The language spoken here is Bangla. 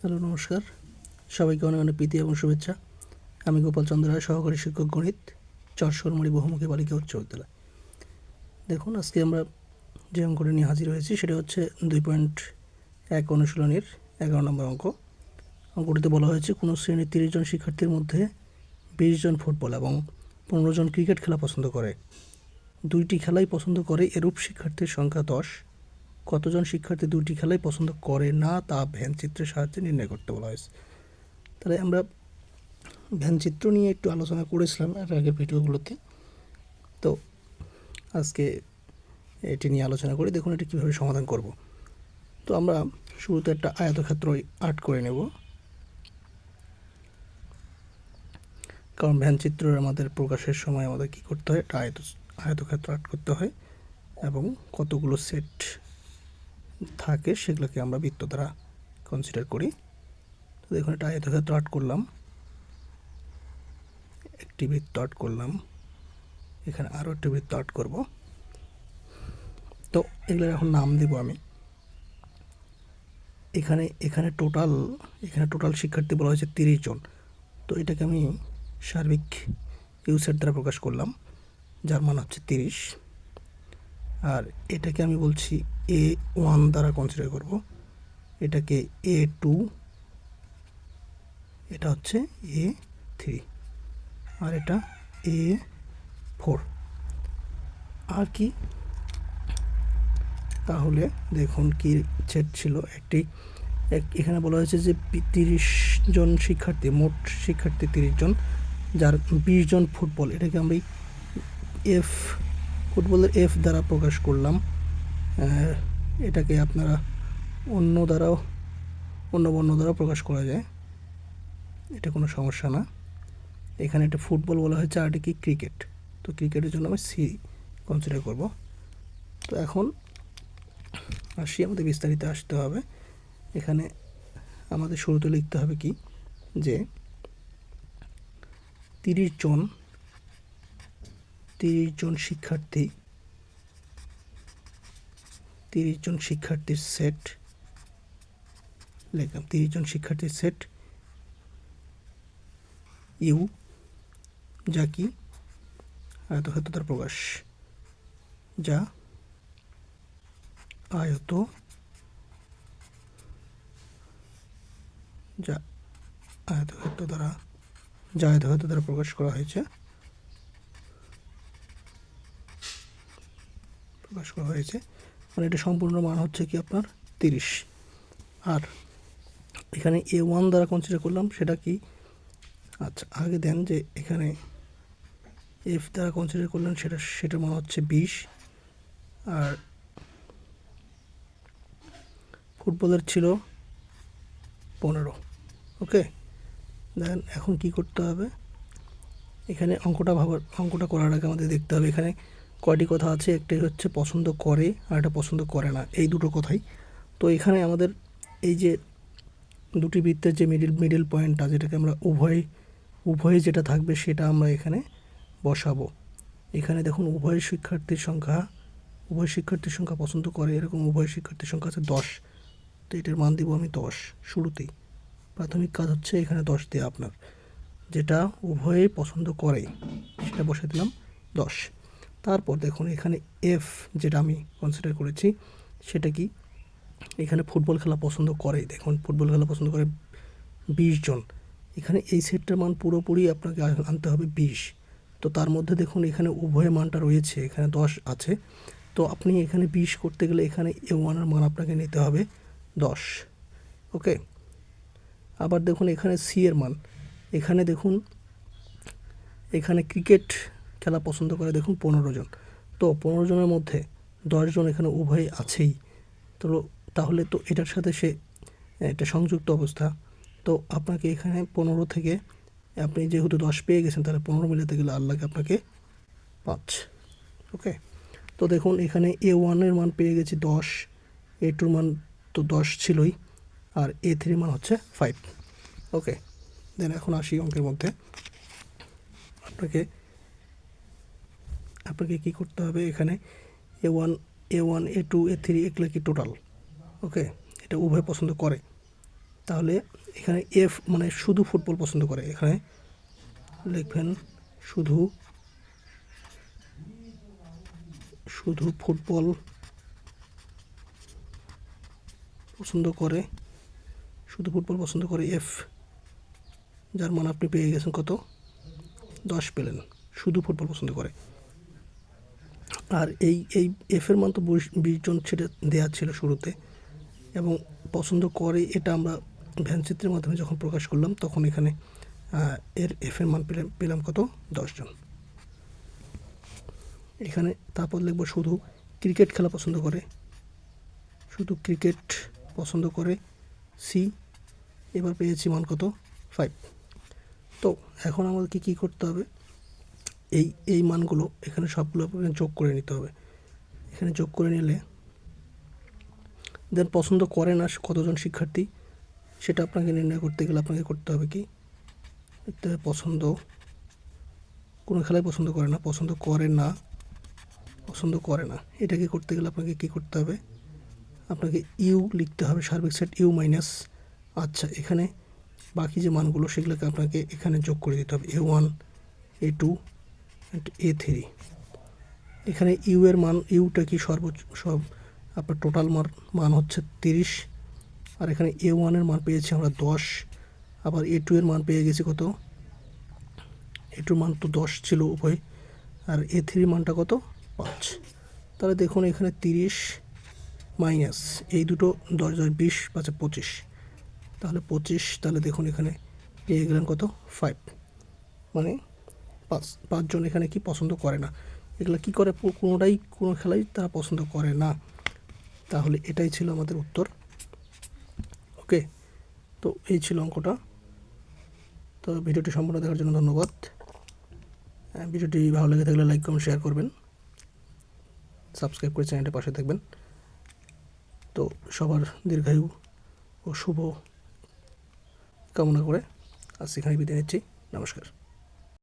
হ্যালো, নমস্কার। সবাইকে অনেক অনেক প্রীতি এবং শুভেচ্ছা। আমি গোপাল চন্দ্র রায়, সহকারী শিক্ষক গণিত চরসরমণি বহুমুখী বালিকা উচ্চ বিদ্যালয়। দেখুন, আজকে আমরা যে অঙ্কটা নিয়ে হাজির হয়েছি, সেটা হচ্ছে দুই পয়েন্ট এক অনুশীলনীর এগারো নম্বর অঙ্ক। অঙ্কটিতে বলা হয়েছে, কোনো শ্রেণির তিরিশ জন শিক্ষার্থীর মধ্যে বিশ জন ফুটবল এবং পনেরো জন ক্রিকেট খেলা পছন্দ করে। দুইটি খেলাই পছন্দ করে, এরূপ শিক্ষার্থীর সংখ্যা দশ। কতজন শিক্ষার্থী দুটি খেলাই পছন্দ করে না তা ভ্যান চিত্রের সাহায্যে নির্ণয় করতে বলা হয়েছে। তাহলে আমরা ভ্যান চিত্র নিয়ে একটু আলোচনা করেছিলাম এর আগের ভিডিওগুলোতে। তো আজকে এটি নিয়ে আলোচনা করি, দেখুন এটি কীভাবে সমাধান করব। তো আমরা শুরুতে একটা আয়তক্ষেত্র আর্ট করে নেব। কারণ ভ্যান চিত্র আমাদের প্রকাশের সময় আমাদের কী করতে হয়? একটা আয়ত, আয়তক্ষেত্র আর্ট করতে হয় এবং কতগুলো সেট থাকে, সেগুলোকে আমরা বৃত্ত দ্বারা কনসিডার করি। তো দেখুন একটা আয়তক্ষেত্র আর্ট করলাম। একটি বৃত্ত আর্ট করলাম। এখানে আরও একটি বৃত্ত আর্ট করব। তো এগুলোর এখন নাম দেব আমি। এখানে এখানে টোটাল এখানে টোটাল শিক্ষার্থী বলা হয়েছে তিরিশ জন। তো এটাকে আমি সার্বিক ইউসেট দ্বারা প্রকাশ করলাম, যার মান হচ্ছে তিরিশ। আর এটাকে আমি বলছি এ ওয়ান দ্বারা কনসিডার করব। এটাকে এ টু এটা হচ্ছে এ থ্রি আর এটা এ ফোর আর কি? তাহলে দেখুন কি সেট ছিল একটি। এক- এখানে বলা হয়েছে যে তিরিশ জন শিক্ষার্থী, মোট শিক্ষার্থী তিরিশ জন, যার বিশ জন ফুটবল। এটাকে আমরা এফ ফুটবলের এফ দ্বারা প্রকাশ করলাম। এটাকে আপনারা অন্য দ্বারাও, অন্য বর্ণ দ্বারাও প্রকাশ করা যায়। এটা কোনো সমস্যা না। এখানে একটা ফুটবল বলা হয়েছে, আর কি ক্রিকেট। তো ক্রিকেটের জন্য আমি সি কনসিডার করব। তো এখন আসি, আমাদের বিস্তারিত আসতে হবে। এখানে আমাদের শুরুতে লিখতে হবে কি? যে তিরিশ জন তিরিশ জন শিক্ষার্থী, তিরিশ জন শিক্ষার্থীর সেট লিখলাম তিরিশ জন শিক্ষার্থীর সেট, ইউ, যা কি? আয়তক্ষেত্রতার প্রকাশ। যা, আয়ত, যা আয়তক্ষেত্র দ্বারা, যা আয়তক্ষেত্র দ্বারা প্রকাশ করা হয়েছে। প্রকাশ করা হয়েছে। মানে এটা সম্পূর্ণ মান হচ্ছে কি আপনার তিরিশ। আর এখানে এ ওয়ান দ্বারা কনসিডার করলাম, সেটা কি? আচ্ছা আগে দেন যে এখানে এফ দ্বারা কনসিডার করলেন, সেটা, সেটার মান হচ্ছে বিশ। আর ফুটবলের ছিল পনেরো। ওকে? দেখেন এখন কি করতে হবে? এখানে অঙ্কটা ভাবার, অঙ্কটা করার আগে আমাদের দেখতে হবে এখানে কয়টি কথা আছে একটি হচ্ছে পছন্দ করে আর একটা পছন্দ করে না, এই দুটো কথাই। তো এখানে আমাদের এই যে দুটি বৃত্তের যে মিডিল মিডিল পয়েন্টটা যেটাকে আমরা উভয়, উভয়ে যেটা থাকবে সেটা আমরা এখানে বসাবো। এখানে দেখুন উভয় শিক্ষার্থীর সংখ্যা, উভয় শিক্ষার্থীর সংখ্যা পছন্দ করে, এরকম উভয় শিক্ষার্থীর সংখ্যা আছে দশ। তো এটার মান দিব আমি দশ, শুরুতেই। প্রাথমিক কাজ হচ্ছে এখানে দশ দেওয়া আপনার। যেটা উভয়েই পছন্দ করে, সেটা বসে দিলাম দশ। তারপর দেখুন এখানে এফ যেটা আমি কনসিডার করেছি, সেটা কি? এখানে ফুটবল খেলা পছন্দ করে দেখুন, ফুটবল খেলা পছন্দ করে বিশ জন। এখানে এই সেটটার মান পুরোপুরি আপনাকে আনতে হবে বিশ। তো তার মধ্যে দেখুন এখানে উভয় মানটা রয়েছে, এখানে দশ আছে। তো আপনি এখানে বিশ করতে গেলে এখানে এ ওয়ানের মান আপনাকে নিতে হবে দশ। ওকে? আবার দেখুন এখানে সি এর মান। এখানে দেখুন, এখানে ক্রিকেট খেলা পছন্দ করে দেখুন পনেরো জন। তো পনেরো জনের মধ্যে দশজন এখানে উভয় আছেই। তো তাহলে তো এটার সাথে সে, একটা সংযুক্ত অবস্থা। তো আপনাকে এখানে পনেরো থেকে, আপনি যেহেতু দশ পেয়ে গেছেন, তাহলে পনেরো মিলাতে গেলে আল্লাহকে আপনাকে পাঁচ। ওকে? তো দেখুন এখানে এ ওয়ানের মান পেয়ে গেছি দশ। এ টুর মান তো দশ ছিলই। আর এ থ্রির মান হচ্ছে ফাইভ ওকে? দেন এখন আসি অঙ্কের মধ্যে। আপনাকে আপনাকে কী করতে হবে এখানে? A one A one A two A three এগুলো কি টোটাল ওকে এটা উভয় পছন্দ করে। তাহলে এখানে এফ মানে শুধু ফুটবল পছন্দ করে। এখানে লিখবেন শুধু শুধু ফুটবল পছন্দ করে। শুধু ফুটবল পছন্দ করে এফ যার মান আপনি পেয়ে গেছেন কত? দশ পেলেন। শুধু ফুটবল পছন্দ করে। আর এই এই এফের মান তো বিশ বিশ জন ছেড়ে দেওয়া ছিল শুরুতে। এবং পছন্দ করে এটা আমরা ভ্যানচিত্রের মাধ্যমে যখন প্রকাশ করলাম, তখন এখানে এর এফের মান পেলাম পেলাম কত? দশজন এখানে তারপর লিখব শুধু ক্রিকেট খেলা পছন্দ করে। শুধু ক্রিকেট পছন্দ করে সি এবার পেয়েছি মান কত? ফাইভ তো এখন আমাদেরকে কী করতে হবে? এই এই মানগুলো এখানে সবগুলো আপনাকে যোগ করে নিতে হবে। এখানে যোগ করে নিলে দেন পছন্দ করে না কতজন শিক্ষার্থী, সেটা আপনাকে নির্ণয় করতে গেলে আপনাকে করতে হবে কি? পছন্দ, কোনো খেলায় পছন্দ করে না, পছন্দ করে না, পছন্দ করে না। এটাকে করতে গেলে আপনাকে কী করতে হবে? আপনাকে ইউ লিখতে হবে, সার্বিক সেট ইউ মাইনাস আচ্ছা এখানে বাকি যে মানগুলো সেগুলোকে আপনাকে এখানে যোগ করে দিতে হবে, A one, A two A three এখানে ইউ এর মান ইউটা কি সর্বোচ্চ, সব আপনার টোটাল মান মান হচ্ছে তিরিশ। আর এখানে এ ওয়ানের মান পেয়েছি আমরা দশ। আবার এ টু এর মান পেয়ে গেছি কত? এ টুর মান তো দশ ছিল উভয়। আর এ থ্রির মানটা কত? পাঁচ। তাহলে দেখুন এখানে তিরিশ মাইনাস, এই দুটো দশ দশ বিশ পাঁচে পঁচিশ। তাহলে পঁচিশ, তাহলে দেখুন এখানে পেয়ে গেলেন কত? ফাইভ মানে পাঁচ পাঁচজন এখানে কি পছন্দ করে না? এগুলো কি করে কোনোটাই কোনো খেলাই তারা পছন্দ করে না। তাহলে এটাই ছিল আমাদের উত্তর। ওকে? তো এই ছিল অঙ্কটা। তো ভিডিওটি সম্পূর্ণ দেখার জন্য ধন্যবাদ। আহ, ভিডিওটি ভালো লেগে থাকলে লাইক কমেন্ট শেয়ার করবেন। সাবস্ক্রাইব করে চ্যানেলটা পাশে থাকবেন। তো সবার দীর্ঘায়ু ও শুভ কামনা করে আজ এখানে বিদায় নিচ্ছি। নমস্কার।